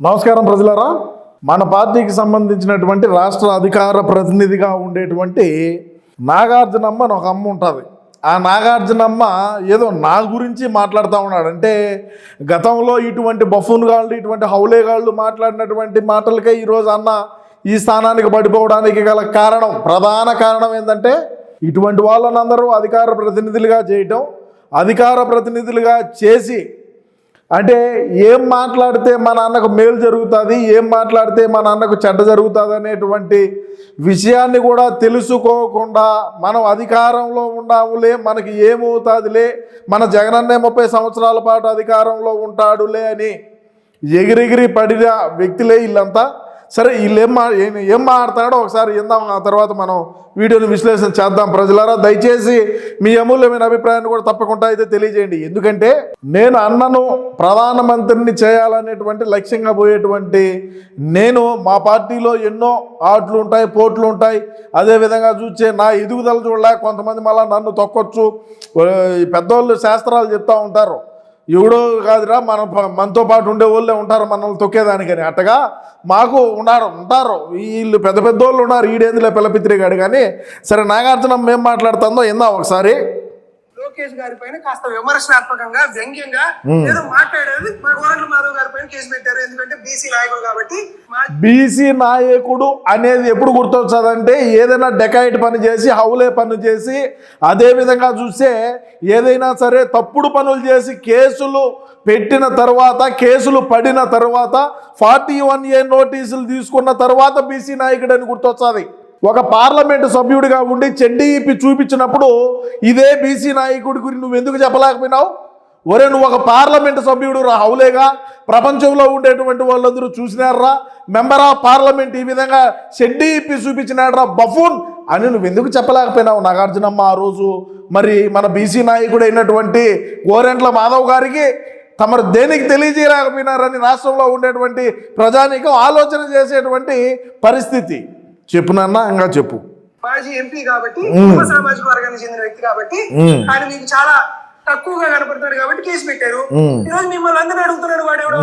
నమస్కారం ప్రజలారా. మన పార్టీకి సంబంధించినటువంటి రాష్ట్ర అధికార ప్రతినిధిగా ఉండేటువంటి నాగార్జునమ్మ అని ఒక అమ్మ ఉంటుంది. ఆ నాగార్జునమ్మ ఏదో నా గురించి మాట్లాడుతూ ఉన్నాడు అంటే గతంలో ఇటువంటి బఫూన్ గాళ్ళు ఇటువంటి హౌలేగాళ్ళు మాట్లాడినటువంటి మాటలకే ఈరోజు అన్న ఈ స్థానానికి పడిపోవడానికి గల కారణం ప్రధాన కారణం ఏంటంటే ఇటువంటి వాళ్ళనందరూ అధికార ప్రతినిధులుగా చేయటం అధికార ప్రతినిధులుగా చేసి అంటే ఏం మాట్లాడితే మా నాన్నకు మేలు జరుగుతుంది ఏం మాట్లాడితే మా నాన్నకు చెడ్డ జరుగుతుంది అనేటువంటి విషయాన్ని కూడా తెలుసుకోకుండా మనం అధికారంలో ఉన్నాములే మనకి ఏమవుతుందిలే మన జగనన్నే ముప్పై సంవత్సరాల పాటు అధికారంలో ఉంటాడులే అని ఎగిరెగిరి పడిన వ్యక్తులే వీళ్ళంతా సరే వీళ్ళు ఏం మా ఏం- మాట్లాడతాడో ఒకసారి ఇందాం ఆ తర్వాత మనం వీడియోని విశ్లేషణ చేద్దాం. ప్రజలారా దయచేసి మీ అమూల్యమైన అభిప్రాయాన్ని కూడా తప్పకుండా అయితే తెలియజేయండి. ఎందుకంటే నేను అన్నను ప్రధానమంత్రిని చేయాలనేటువంటి లక్ష్యంగా పోయేటువంటి నేను మా పార్టీలో ఎన్నో ఆటలు ఉంటాయి పోట్లు ఉంటాయి. అదేవిధంగా చూసే నా ఎదుగుదల చూడలే కొంతమంది మళ్ళీ నన్ను తొక్కొచ్చు. పెద్దోళ్ళు శాస్త్రాలు చెప్తూ ఉంటారు. ఎవడో కాదురా మన మనతో పాటు ఉండే వాళ్ళే ఉంటారు మనల్ని తొక్కేదానికని. అట్టగా మాకు ఉన్నారు ఉంటారు. వీళ్ళు పెద్ద పెద్ద వాళ్ళు ఉన్నారు ఈడేందులే పిల్లపిత్రిగాడు కానీ సరే నాగార్జున మేము మాట్లాడుతుందో ఇందా ఒకసారి. లోకేష్ గారి పైన కాస్త విమర్శనాత్మకంగా వ్యంగ్యంగా ఏదో మాట్లాడారు. మా గోరంట్ల మాధవ్ గారి పైన కేసు పెట్టారు. ఎందుకంటే బీసీ నాయకుడు కాబట్టి బీసీ నాయకుడు అనేది ఎప్పుడు గుర్తొచ్చేదంటే ఏదైనా డెకాయిట్ పని చేసి హౌలే పని చేసి అదే విధంగా చూస్తే ఏదైనా సరే తప్పుడు పనులు చేసి కేసులు పెట్టిన తర్వాత కేసులు పడిన తర్వాత ఫార్టీ వన్ ఏ నోటీసులు తీసుకున్న తర్వాత బీసీ నాయకుడు అని గుర్తొచ్చాది. ఒక పార్లమెంటు సభ్యుడిగా ఉండి చెడ్డీ ఇప్పి చూపించినప్పుడు ఇదే బీసీ నాయకుడి గురించి నువ్వు ఎందుకు చెప్పలేకపోయినావు? ఒరే నువ్వు ఒక పార్లమెంట్ సభ్యుడు రా హౌలేగా ప్రపంచంలో ఉండేటువంటి వాళ్ళందరూ చూసినారా? మెంబర్ ఆఫ్ పార్లమెంట్ ఈ విధంగా షెడ్డీ ఇప్పి చూపించినాడరా బఫూన్ అని నువ్వు ఎందుకు చెప్పలేకపోయినావు నాగార్జునమ్మ ఆ రోజు? మరి మన బీసీ నాయకుడు అయినటువంటి గోరెంట్ల మాధవ్ గారికి తమరు దేనికి తెలియజేయలేకపోయినారని రాష్ట్రంలో ఉండేటువంటి ప్రజానీకం ఆలోచన చేసేటువంటి పరిస్థితి. చెప్పునన్నా ఇంకా చెప్పు మాజీ ఎంపీ కాబట్టి సామాజిక వర్గానికి చెందిన వ్యక్తి కాబట్టి. ఆయన మీకు చాలా తక్కువగా కనపడతాడు కాబట్టి కేసు పెట్టారు. ఈ రోజు మిమ్మల్ని అందరూ అడుగుతున్నాడు వాడు ఎవడో.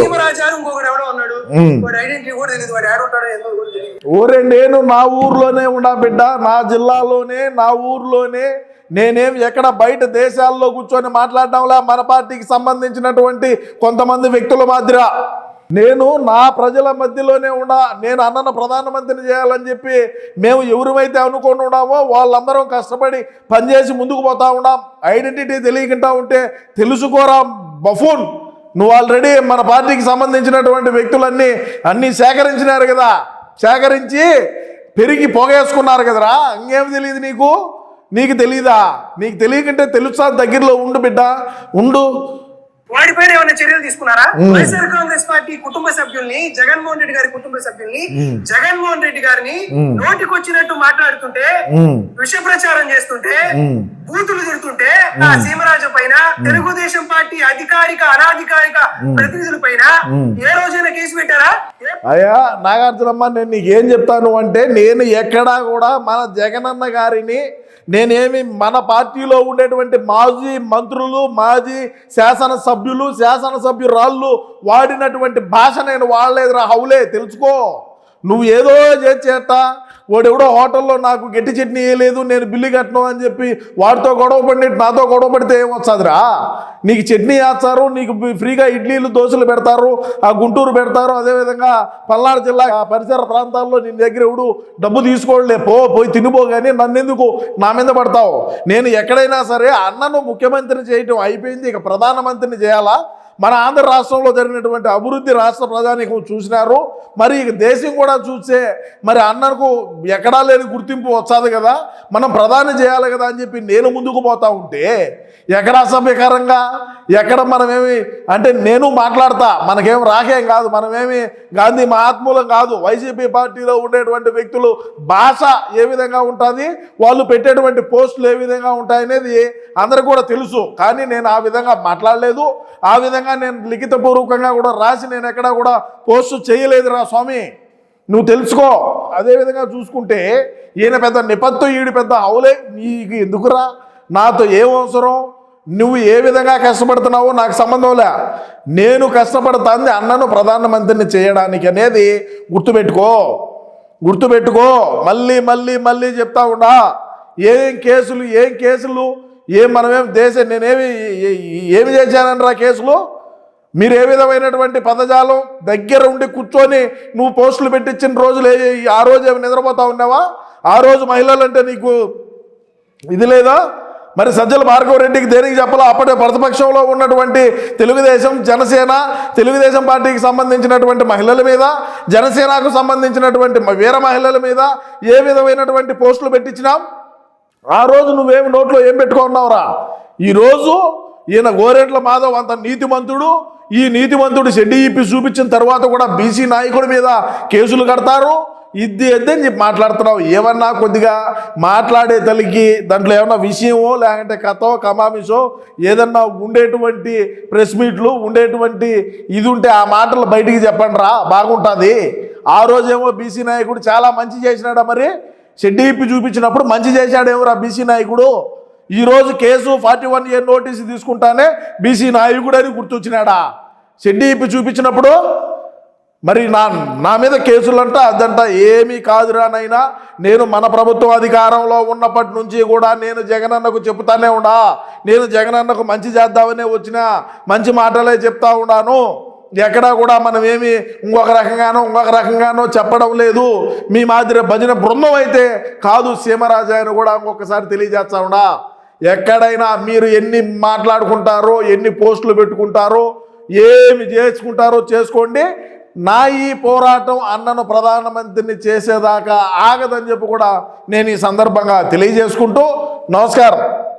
సీమరాజారు ఇంకొకడు ఎవడో ఉన్నాడు. వాడు ఐడెంటిటీ కూడా తెలియదు వాడు ఆడుంటాడో ఏందో కూడా తెలియదు ఓరే నేను నా ఊర్లోనే ఉన్నా బిడ్డ నా జిల్లాలోనే నా ఊర్లోనే నేనేం ఎక్కడ బయట దేశాల్లో కూర్చొని మాట్లాడడంలా మన పార్టీకి సంబంధించినటువంటి కొంతమంది వ్యక్తుల మాదిర నేను నా ప్రజల మధ్యలోనే ఉన్నా నేను అన్నను ప్రధానమంత్రిని చేయాలని చెప్పి మేము ఎవరిమైతే అనుకొని ఉన్నామో వాళ్ళందరం కష్టపడి పనిచేసి ముందుకు పోతా ఉన్నాం. ఐడెంటిటీ తెలియకుండా ఉంటే తెలుసుకోరా బఫూన్. నువ్వు ఆల్రెడీ మన పార్టీకి సంబంధించినటువంటి వ్యక్తులన్నీ అన్నీ సేకరించినారు కదా. సేకరించి పెరిగి పొగేసుకున్నారు కదరా. ఇంకేం తెలియదు నీకు? నీకు తెలీదా? నీకు తెలియకంటే తెలుసా? దగ్గరలో ఉండు బిడ్డ. ఉండు. వాడి పైన ఏమైనా చర్యలు తీసుకున్నారా? వైఎస్ఆర్ కాంగ్రెస్ పార్టీ కుటుంబ సభ్యుల్ని జగన్మోహన్ రెడ్డి గారి కుటుంబ సభ్యుల్ని జగన్మోహన్ రెడ్డి గారిని నోటికి వచ్చినట్టు మాట్లాడుతుంటే విష ప్రచారం చేస్తుంటే. బూతులు తిడుతుంటే ఆ సీమరాజు పైన తెలుగుదేశం పార్టీ అధికారిక అనాధికారిక ప్రతినిధుల పైన ఏ రోజైనా కేసు పెట్టారా? అయ్యా నాగార్జునమ్మ నేను నీకు ఏం చెప్తాను అంటే నేను ఎక్కడా కూడా మన జగనన్న గారిని నేనేమి మన పార్టీలో ఉండేటువంటి మాజీ మంత్రులు మాజీ శాసనసభ్యులు శాసనసభ్యురాళ్ళు వాడినటువంటి భాష నేను వాడలేదురా హౌలే తెలుసుకో. నువ్వు ఏదో చేసేట వాడెవడో హోటల్లో నాకు గట్టి చట్నీ వేయలేదు నేను బిల్లు కట్టను అని చెప్పి వాడితో గొడవ పడి నాతో గొడవ పడితే ఏమొచ్చదురా నీకు చట్నీ వేస్తారు నీకు ఫ్రీగా ఇడ్లీలు దోశలు పెడతారు ఆ గుంటూరు పెడతారు అదేవిధంగా పల్నాడు జిల్లా ఆ పరిసర ప్రాంతాల్లో నీ దగ్గర ఎవడు డబ్బు తీసుకోవడలే పో పోయి తినిపో కానీ నన్ను ఎందుకు నా మీద పడతావు. నేను ఎక్కడైనా సరే అన్నను ముఖ్యమంత్రిని చేయటం అయిపోయింది ఇక ప్రధానమంత్రిని చేయాలా? మన ఆంధ్ర రాష్ట్రంలో జరిగినటువంటి అభివృద్ధి రాష్ట్ర ప్రజానికం చూసినారు. మరి దేశం కూడా చూస్తే మరి అన్నకు ఎక్కడా లేని గుర్తింపు వచ్చాదు కదా. మనం ప్రధాని చేయాలి కదా అని చెప్పి నేను ముందుకు పోతా ఉంటే ఎక్కడ అసభ్యకరంగా ఎక్కడ మనమేమి అంటే నేను మాట్లాడతా మనకేం రాకేం కాదు మనమేమి గాంధీ మహాత్ములం కాదు వైసీపీ పార్టీలో ఉండేటువంటి వ్యక్తులు భాష ఏ విధంగా ఉంటుంది వాళ్ళు పెట్టేటువంటి పోస్టులు ఏ విధంగా ఉంటాయనేది అందరికి కూడా తెలుసు. కానీ నేను ఆ విధంగా మాట్లాడలేదు. ఆ విధంగా నేను లిఖితపూర్వకంగా కూడా రాసి నేను ఎక్కడా కూడా పోస్టు చేయలేదురా స్వామి. నువ్వు తెలుసుకో. అదేవిధంగా చూసుకుంటే ఈయన పెద్ద నిపత్తు ఈడు పెద్ద అవులే నీకు ఎందుకురా? నాతో ఏం అవసరం? నువ్వు ఏ విధంగా కష్టపడుతున్నావో నాకు సంబంధం లే. నేను కష్టపడుతుంది అన్నను ప్రధానమంత్రిని చేయడానికి అనేది గుర్తుపెట్టుకో. గుర్తుపెట్టుకో. మళ్ళీ మళ్ళీ మళ్ళీ చెప్తా ఉండా. ఏం కేసులు ఏం కేసులు? ఏం మనమేం దేశం నేనేమి ఏమి ఏమి రా కేసులు? మీరు ఏ విధమైనటువంటి పదజాలం దగ్గర ఉండి కూర్చొని నువ్వు పోస్టులు పెట్టించిన రోజులు ఏ ఆ రోజు ఏమి నిద్రపోతా ఉన్నావా? ఆ రోజు మహిళలు అంటే నీకు ఇది లేదా? మరి సజ్జల భార్గవ రెడ్డికి దేనికి చెప్పాలో? అప్పటి ప్రతిపక్షంలో ఉన్నటువంటి తెలుగుదేశం జనసేన తెలుగుదేశం పార్టీకి సంబంధించినటువంటి మహిళల మీద జనసేనకు సంబంధించినటువంటి వీర మహిళల మీద ఏ విధమైనటువంటి పోస్టులు పెట్టించినాం ఆ రోజు నువ్వేమి నోట్లో ఏం పెట్టుకున్నావురా? ఈరోజు ఈయన గోరెంట్ల మాధవ్ అంత నీతిమంతుడు ఈ నీతివంతుడు షెడ్డి ఇప్పి చూపించిన తర్వాత కూడా బీసీ నాయకుడి మీద కేసులు కడతారు. ఇది ఎద్దని చెప్పి మాట్లాడుతున్నావు? ఏమన్నా కొద్దిగా మాట్లాడే తల్లికి దాంట్లో ఏమన్నా విషయమో లేకంటే కథో కమామిషో ఏదన్నా ఉండేటువంటి ప్రెస్ మీట్లు ఉండేటువంటి ఇది ఉంటే ఆ మాటలు బయటికి చెప్పండి రా బాగుంటుంది. ఆ రోజేమో బీసీ నాయకుడు చాలా మంచి చేసినాడా మరి? షెడ్డి ఇప్పి చూపించినప్పుడు మంచి చేశాడేమోరా బీసీ నాయకుడు? ఈరోజు case forty one year notice తీసుకుంటానే BC నాయకుడు అని గుర్తొచ్చినాడా? షెడ్డి ఇప్పి చూపించినప్పుడు మరి నా నా మీద కేసులంట అదంట ఏమీ కాదురానైనా నేను మన ప్రభుత్వం అధికారంలో ఉన్నప్పటి నుంచి కూడా నేను జగనన్నకు చెప్తానే ఉండా. నేను జగనన్నకు మంచి చేద్దామనే వచ్చిన మంచి మాటలే చెప్తా ఉన్నాను ఎక్కడా కూడా మనం ఏమి ఇంకొక రకంగానో ఇంకొక రకంగానో చెప్పడం లేదు. మీ మాదిరి భజన బృందం అయితే కాదు సీమరాజా అని కూడా ఇంకొకసారి తెలియజేస్తా ఉండా. ఎక్కడైనా మీరు ఎన్ని మాట్లాడుకుంటారో ఎన్ని పోస్టులు పెట్టుకుంటారో ఏమి చేసుకుంటారో చేసుకోండి. నా ఈ పోరాటం అన్నను ప్రధానమంత్రిని చేసేదాకా ఆగదని చెప్పి కూడా నేను ఈ సందర్భంగా తెలియజేసుకుంటూ నమస్కారం.